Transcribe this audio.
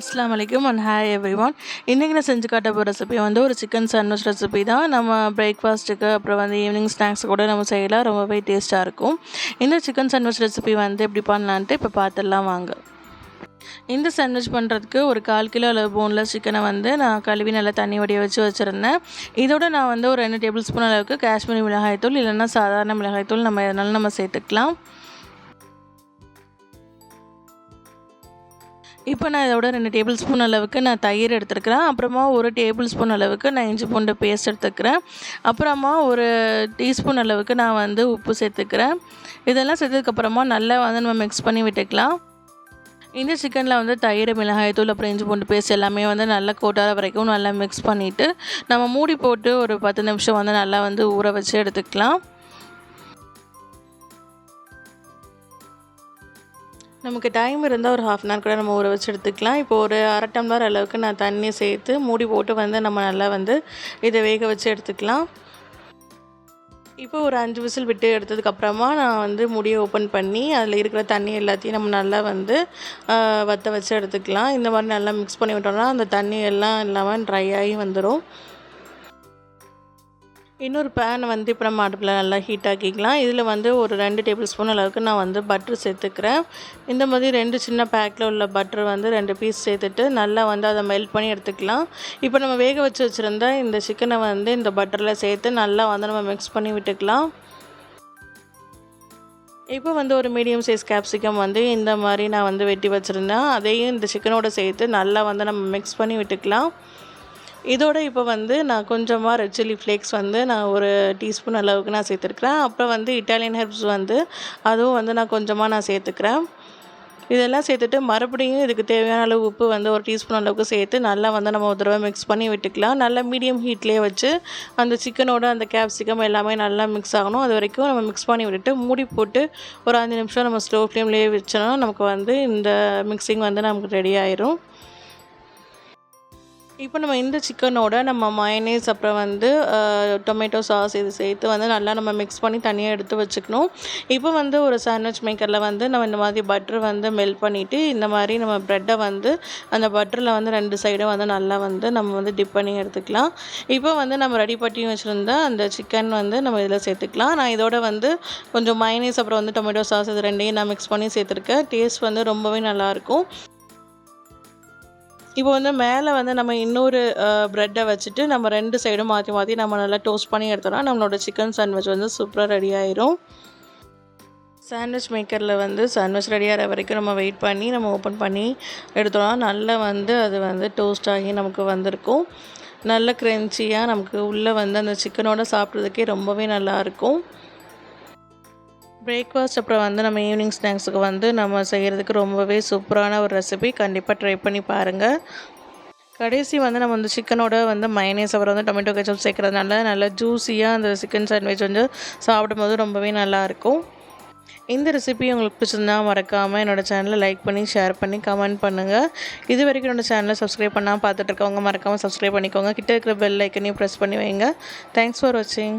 அஸ்லாம் வலைக்கம் and hi every one இன்றைக்கி நான் செஞ்சு காட்ட போகிற ரெசிபி வந்து ஒரு சிக்கன் சாண்ட்விச் ரெசிபி தான். நம்ம பிரேக்ஃபாஸ்ட்டுக்கு அப்புறம் வந்து ஈவினிங் ஸ்நாக்ஸ் கூட நம்ம செய்யலாம். ரொம்பவே டேஸ்ட்டாக இருக்கும். இந்த சிக்கன் சாண்ட்விச் ரெசிபி வந்து எப்படி பண்ணலான்ட்டு இப்போ பார்த்துடலாம் வாங்க. இந்த சாண்ட்விச் பண்ணுறதுக்கு ஒரு கால் கிலோ அளவு போன்லெஸ் சிக்கனை வந்து நான் கழுவி நல்லா தண்ணி வடிய வச்சு வச்சுருந்தேன். இதோட நான் வந்து ஒரு ரெண்டு டேபிள் ஸ்பூன் அளவுக்கு காஷ்மீரி மிளகாய்த்தூள் இல்லைன்னா சாதாரண மிளகாய்த்தூள் நம்ம எதனாலும் நம்ம சேர்த்துக்கலாம். இப்போ நான் இதோட ரெண்டு டேபிள் ஸ்பூன் அளவுக்கு நான் தயிர் எடுத்துருக்கிறேன். அப்புறமா ஒரு டேபிள் ஸ்பூன் அளவுக்கு நான் இஞ்சி பூண்டு பேஸ்ட் எடுத்துக்கிறேன். அப்புறமா ஒரு டீஸ்பூன் அளவுக்கு நான் வந்து உப்பு சேர்த்துக்கிறேன். இதெல்லாம் சேர்த்ததுக்கப்புறமா நல்லா வந்து நம்ம மிக்ஸ் பண்ணி விட்டுக்கலாம். இந்த சிக்கனில் வந்து தயிர் மிளகாய் தூள் அப்புறம் இஞ்சி பூண்டு பேஸ்ட் எல்லாமே வந்து நல்லா கோட்டார வரைக்கும் நல்லா மிக்ஸ் பண்ணிவிட்டு நம்ம மூடி போட்டு ஒரு பத்து நிமிஷம் வந்து நல்லா வந்து ஊற வச்சு எடுத்துக்கலாம். நமக்கு டைம் இருந்தால் ஒரு ஹாஃப் அன் ஹவர் கூட நம்ம ஊற வச்சு எடுத்துக்கலாம். இப்போ ஒரு அரை டம்ளர் அளவுக்கு நான் தண்ணி சேர்த்து மூடி போட்டு வந்து நம்ம நல்லா வந்து இதை வேக வச்சு எடுத்துக்கலாம். இப்போ ஒரு அஞ்சு விசில் விட்டு எடுத்ததுக்கப்புறமா நான் வந்து முடியை ஓப்பன் பண்ணி அதில் இருக்கிற தண்ணி எல்லாத்தையும் நம்ம நல்லா வந்து வற்ற வச்சு எடுத்துக்கலாம். இந்த மாதிரி நல்லா மிக்ஸ் பண்ணி விட்டோம்னா அந்த தண்ணி எல்லாம் இல்லாமல் ட்ரை ஆகி வந்துடும் இன்னொரு பேன் வந்து இப்போ நம்ம அடுப்பில் நல்லா ஹீட் ஆக்கிக்கலாம். இதில் வந்து ஒரு ரெண்டு டேபிள் ஸ்பூன் அளவுக்கு நான் வந்து பட்ரு சேர்த்துக்கிறேன். இந்த மாதிரி ரெண்டு சின்ன பேக்கில் உள்ள பட்டர் வந்து ரெண்டு பீஸ் சேர்த்துட்டு நல்லா வந்து அதை மெல்ட் பண்ணி எடுத்துக்கலாம். இப்போ நம்ம வேக வச்சு வச்சுருந்த இந்த சிக்கனை வந்து இந்த பட்டரில் சேர்த்து நல்லா வந்து நம்ம மிக்ஸ் பண்ணி விட்டுக்கலாம். இப்போ வந்து ஒரு மீடியம் சைஸ் கேப்சிகம் வந்து இந்த மாதிரி நான் வந்து வெட்டி வச்சுருந்தேன். அதையும் இந்த சிக்கனோட சேர்த்து நல்லா வந்து நம்ம மிக்ஸ் பண்ணி விட்டுக்கலாம். இதோட இப்போ வந்து நான் கொஞ்சமாக ரெட் சில்லி ஃப்ளேக்ஸ் வந்து நான் ஒரு டீஸ்பூன் அளவுக்கு நான் சேர்த்துருக்குறேன். அப்புறம் வந்து இட்டாலியன் ஹெர்ப்ஸ் வந்து அதுவும் வந்து நான் கொஞ்சமாக நான் சேர்த்துக்கிறேன். இதெல்லாம் சேர்த்துட்டு மறுபடியும் இதுக்கு தேவையான அளவு உப்பு வந்து ஒரு டீஸ்பூன் அளவுக்கு சேர்த்து நல்லா வந்து நம்ம ஒரு தடவை மிக்ஸ் பண்ணி விட்டுக்கலாம். நல்லா மீடியம் ஹீட்லேயே வச்சு அந்த சிக்கனோட அந்த கேப்சிகம் எல்லாமே நல்லா மிக்ஸ் ஆகணும். அது வரைக்கும் நம்ம மிக்ஸ் பண்ணி விட்டுட்டு மூடி போட்டு ஒரு அஞ்சு நிமிஷம் நம்ம ஸ்லோ ஃப்ளேம்லேயே வச்சோன்னா நமக்கு வந்து இந்த மிக்சிங் வந்து நமக்கு ரெடி ஆயிரும். இப்போ நம்ம இந்த சிக்கனோட நம்ம மயனேஸ் அப்புறம் வந்து டொமேட்டோ சாஸ் இது சேர்த்து வந்து நல்லா நம்ம மிக்ஸ் பண்ணி தனியாக எடுத்து வச்சுக்கணும். இப்போ வந்து ஒரு சாண்ட்விச் மேக்கரில் வந்து நம்ம இந்த மாதிரி பட்டர் வந்து மெல்ட் பண்ணிவிட்டு இந்த மாதிரி நம்ம ப்ரெட்டை வந்து அந்த பட்டரில் வந்து ரெண்டு சைடும் வந்து நல்லா வந்து நம்ம வந்து டிப் பண்ணி எடுத்துக்கலாம். இப்போ வந்து நம்ம ரெடி பண்ணி வச்சுருந்த அந்த சிக்கன் வந்து நம்ம இதில் சேர்த்துக்கலாம். நான் இதோட வந்து கொஞ்சம் மைனேஸ் அப்புறம் வந்து டொமேட்டோ சாஸ் இது ரெண்டையும் நான் மிக்ஸ் பண்ணி சேர்த்துருக்கேன். டேஸ்ட் வந்து ரொம்பவே நல்லாயிருக்கும் இப்போ வந்து மேலே வந்து நம்ம இன்னொரு ப்ரெட்டை வச்சுட்டு நம்ம ரெண்டு சைடும் மாற்றி மாற்றி நம்ம நல்லா டோஸ்ட் பண்ணி எடுத்தோம்னா நம்மளோட சிக்கன் சாண்ட்விச் வந்து சூப்பராக ரெடி ஆயிரும். சாண்ட்விச் மேக்கரில் வந்து சாண்ட்விச் ரெடி ஆகிற வரைக்கும் நம்ம வெயிட் பண்ணி நம்ம ஓப்பன் பண்ணி எடுத்தோம்னா நல்லா வந்து அது வந்து டோஸ்ட் ஆகி நமக்கு வந்திருக்கும். நல்ல க்ரென்ச்சியாக நமக்கு உள்ளே வந்து அந்த சிக்கனோட சாப்பிட்றதுக்கே ரொம்பவே நல்லாயிருக்கும் பிரேக்ஃபாஸ்ட் அப்புறம் வந்து நம்ம ஈவினிங் ஸ்நாக்ஸுக்கு வந்து நம்ம செய்கிறதுக்கு ரொம்பவே சூப்பரான ஒரு ரெசிபி கண்டிப்பாக ட்ரை பண்ணி பாருங்கள் கடைசி வந்து நம்ம வந்து சிக்கனோட வந்து மைனேஸ் அப்புறம் வந்து டொமேட்டோ கெச்சப் சேர்க்குறதுனால நல்லா ஜூஸியாக அந்த சிக்கன் சாண்ட்விச் வந்து சாப்பிடும்போது ரொம்பவே நல்லாயிருக்கும் இந்த ரெசிபி உங்களுக்கு பிடிச்சிருந்தா மறக்காமல் என்னோடய சேனலை லைக் பண்ணி ஷேர் பண்ணி கமெண்ட் பண்ணுங்கள் இது வரைக்கும் என்னோடய சேனலை சப்ஸ்கிரைப் பண்ணால் பார்த்துட்ருக்கவங்க மறக்காமல் சப்ஸ்கிரைப் பண்ணிக்கோங்க. கிட்டே இருக்கிற பெல் ஐக்கனையும் ப்ரெஸ் பண்ணி வைங்க. தேங்க்ஸ் ஃபார் வாட்சிங்